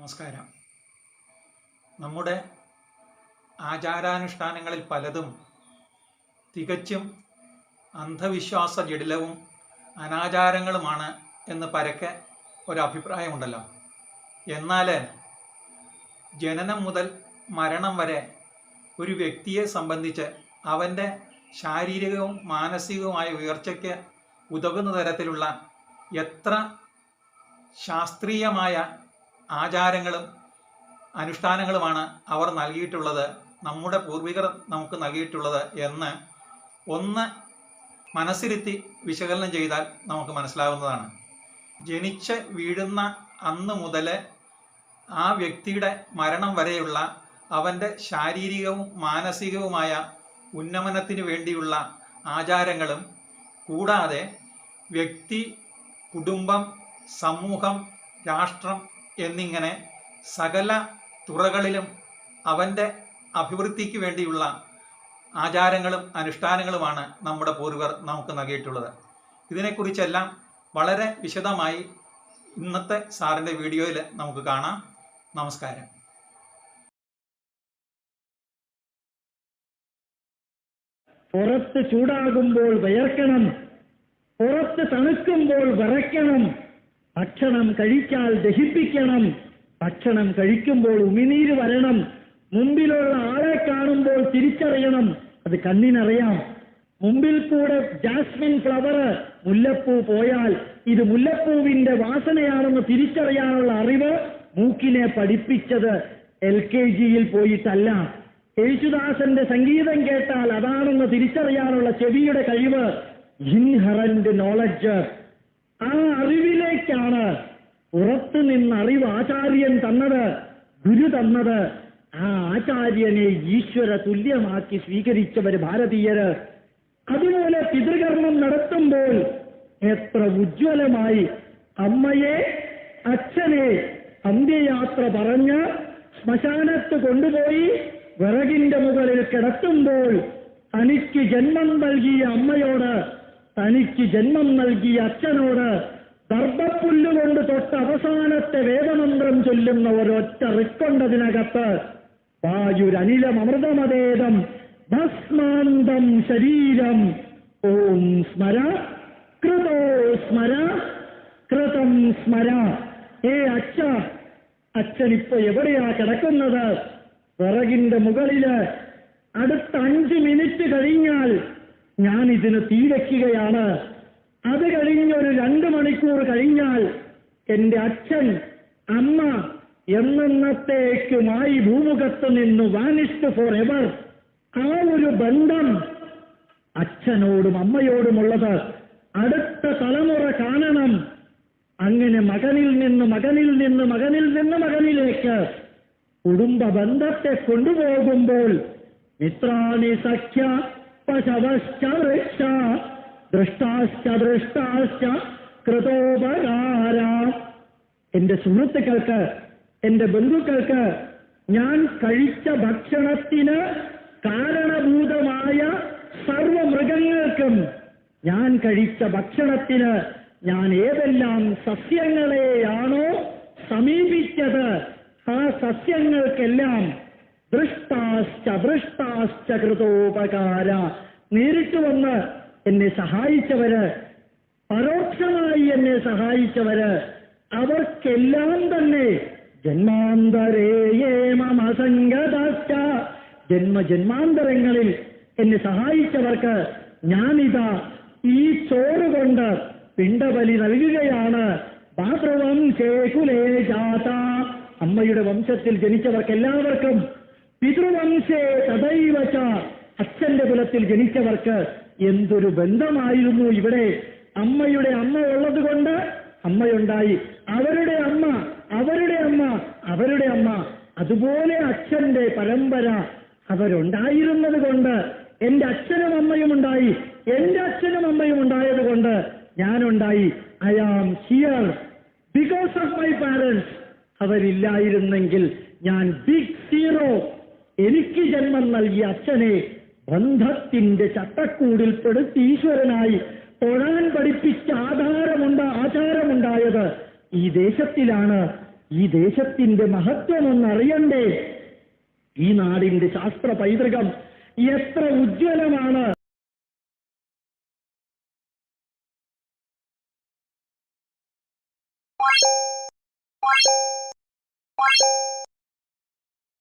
നമസ്കാരം. നമ്മുടെ ആചാരാനുഷ്ഠാനങ്ങളിൽ പലതും തികച്ചും അന്ധവിശ്വാസ ജടിലവും അനാചാരങ്ങളുമാണ് എന്ന് പരക്കെ ഒരഭിപ്രായമുണ്ടല്ലോ. എന്നാൽ ജനനം മുതൽ മരണം വരെ ഒരു വ്യക്തിയെ സംബന്ധിച്ച് അവന്റെ ശാരീരികവും മാനസികവുമായ ഉയർച്ചയ്ക്ക് ഉതകുന്ന തരത്തിലുള്ള എത്ര ശാസ്ത്രീയമായ ആചാരങ്ങളും അനുഷ്ഠാനങ്ങളുമാണ് അവർ നൽകിയിട്ടുള്ളത് നമ്മുടെ പൂർവികർ നമുക്ക് നൽകിയിട്ടുള്ളത് എന്ന് ഒന്ന് മനസ്സിരുത്തി വിശകലനം ചെയ്താൽ നമുക്ക് മനസ്സിലാവുന്നതാണ്. ജനിച്ച് വീഴുന്ന അന്ന് മുതൽ ആ വ്യക്തിയുടെ മരണം വരെയുള്ള അവന്റെ ശാരീരികവും മാനസികവുമായ ഉന്നമനത്തിന് വേണ്ടിയുള്ള ആചാരങ്ങളും കൂടാതെ വ്യക്തി കുടുംബം സമൂഹം രാഷ്ട്രം എന്നിങ്ങനെ സകല തുറകളിലും അവന്റെ അഭിവൃദ്ധിക്ക് വേണ്ടിയുള്ള ആചാരങ്ങളും അനുഷ്ഠാനങ്ങളുമാണ് നമ്മുടെ പൂർവർ നമുക്ക് നൽകിയിട്ടുള്ളത്. ഇതിനെക്കുറിച്ചെല്ലാം വളരെ വിശദമായി ഇന്നത്തെ സാറിന്റെ വീഡിയോയിൽ നമുക്ക് കാണാം. നമസ്കാരം. പുറത്ത് ചൂടാകുമ്പോൾ വിയർക്കണം. പുറത്ത് തണുക്കുമ്പോൾ വിറയ്ക്കണം. ഭക്ഷണം കഴിച്ചാൽ ദഹിപ്പിക്കണം. ഭക്ഷണം കഴിക്കുമ്പോൾ ഉമിനീര് വരണം. മുമ്പിലുള്ള ആളെ കാണുമ്പോൾ തിരിച്ചറിയണം. അത് കണ്ണിനറിയാം. മുമ്പിൽ കൂടെ ജാസ്മിൻ ഫ്ലവർ മുല്ലപ്പൂ പോയാൽ ഇത് മുല്ലപ്പൂവിന്റെ വാസനയാണെന്ന് തിരിച്ചറിയാനുള്ള അറിവ് മൂക്കിനെ പഠിപ്പിച്ചത് എൽ കെ ജിയിൽ പോയിട്ടല്ല. യേശുദാസന്റെ സംഗീതം കേട്ടാൽ അതാണെന്ന് തിരിച്ചറിയാനുള്ള ചെവിയുടെ കഴിവ് ഇൻഹറന്റ് നോളജ് ആ അറിവിലേക്കാണ് പുറത്തു നിന്ന് അറിവ് ആചാര്യൻ തന്നത് ഗുരു തന്നത് ആ ആചാര്യനെ ഈശ്വര തുല്യമാക്കി സ്വീകരിച്ചവർ ഭാരതീയര്. അതുപോലെ പിതൃകർമ്മം നടത്തുമ്പോൾ എത്ര ഉജ്ജ്വലമായി അമ്മയെ അച്ഛനെ അന്ത്യയാത്ര പറഞ്ഞ് ശ്മശാനത്ത് കൊണ്ടുപോയി വിറകിന്റെ മുകളിൽ കിടത്തുമ്പോൾ തനിക്ക് ജന്മം നൽകിയ അമ്മയോട് തനിക്ക് ജന്മം നൽകിയ അച്ഛനോട് ദർഭപ്പുല്ലുകൊണ്ട് തൊട്ട് അവസാനത്തെ വേദമന്ത്രം ചൊല്ലുന്ന ഒരൊറ്റ റിക്കൊണ്ടതിനകത്ത് വായുരനിലം അമൃതമതേതം ഭസ്മാന്തം ശരീരം. ഓം സ്മര കൃതോ സ്മര കൃതം സ്മര. ഏ അച്ഛ അച്ഛൻ ഇപ്പൊ എവിടെയാ കിടക്കുന്നത്? വിറകിന്റെ മുകളിൽ. അടുത്ത അഞ്ച് മിനിറ്റ് കഴിഞ്ഞാൽ ഞാൻ ഇതിന് തീ വയ്ക്കുകയാണ് അത് കഴിഞ്ഞൊരു രണ്ട് മണിക്കൂർ കഴിഞ്ഞാൽ എന്റെ അച്ഛൻ അമ്മ എന്നത്തേക്കുമായി ഭൂമുഖത്ത് നിന്ന് വാനിഷ്ഡ് ഫോർ എവർ ആ ഒരു ബന്ധം അച്ഛനോടും അമ്മയോടുമുള്ളത്. അടുത്ത തലമുറ കാണണം. അങ്ങനെ മകനിൽ നിന്ന് മകനിൽ നിന്ന് മകനിൽ നിന്ന് മകനിലേക്ക് കുടുംബ ബന്ധത്തെ കൊണ്ടുപോകുമ്പോൾ മിത്രാണി സഖ്യ പശവശ്ച ദൃഷ്ടാശ്ച ദൃഷ്ടാശ്ച കൃതോപകാര എന്റെ സുഹൃത്തുക്കൾക്ക് എന്റെ ബന്ധുക്കൾക്ക് ഞാൻ കഴിച്ച ഭക്ഷണത്തിന് കാരണഭൂതമായ സർവമൃഗങ്ങൾക്കും ഞാൻ കഴിച്ച ഭക്ഷണത്തിന് ഞാൻ ഏതെല്ലാം സസ്യങ്ങളെയാണോ സമീപിച്ചത് ആ സസ്യങ്ങൾക്കെല്ലാം ദൃഷ്ടാശ്ച ദൃഷ്ടാശ്ച കൃതോപകാര നേരിട്ട് വന്ന് എന്നെ സഹായിച്ചവര് പരോക്ഷമായി എന്നെ സഹായിച്ചവര് അവർക്കെല്ലാം തന്നെ ജന്മാന്തരേയേ മമ സംഗതാശ്ച ജന്മ ജന്മാന്തരങ്ങളിൽ എന്നെ സഹായിച്ചവർക്ക് ഞാനിതാ ഈ ചോറ് കൊണ്ട് പിണ്ടബലി നൽകുകയാണ്. മാതൃവംശേ കുലേ ജാത. അമ്മയുടെ വംശത്തിൽ ജനിച്ചവർക്ക് എല്ലാവർക്കും പിതൃവംശേ തദൈവച. അച്ഛന്റെ കുലത്തിൽ ജനിച്ചവർക്ക് എന്തൊരു ബന്ധമായിരുന്നു ഇവിടെ അമ്മയുടെ അമ്മ ഉള്ളത് കൊണ്ട് അമ്മയുണ്ടായി. അവരുടെ അമ്മ അവരുടെ അമ്മ അവരുടെ അമ്മ. അതുപോലെ അച്ഛന്റെ പരമ്പര അവരുണ്ടായിരുന്നത് കൊണ്ട് എന്റെ അച്ഛനും അമ്മയും ഉണ്ടായി. എന്റെ അച്ഛനും അമ്മയും ഉണ്ടായത് കൊണ്ട് ഞാനുണ്ടായി. I am here because of my parents അവരില്ലായിരുന്നെങ്കിൽ ഞാൻ ബിഗ് സീറോ എനിക്ക് ജന്മം നൽകിയ അച്ഛനെ ബന്ധത്തിന്റെ ചട്ടക്കൂടിൽപ്പെടുത്തി ഈശ്വരനായി തൊഴാൻ പഠിപ്പിച്ച ആധാരമുണ്ട് ആചാരമുണ്ടായത് ഈ ദേശത്തിലാണ്. ഈ ദേശത്തിന്റെ മഹത്വം ഒന്നറിയണ്ടേ ഈ നാടിന്റെ ശാസ്ത്ര പൈതൃകം എത്ര ഉജ്ജ്വലമാണ്.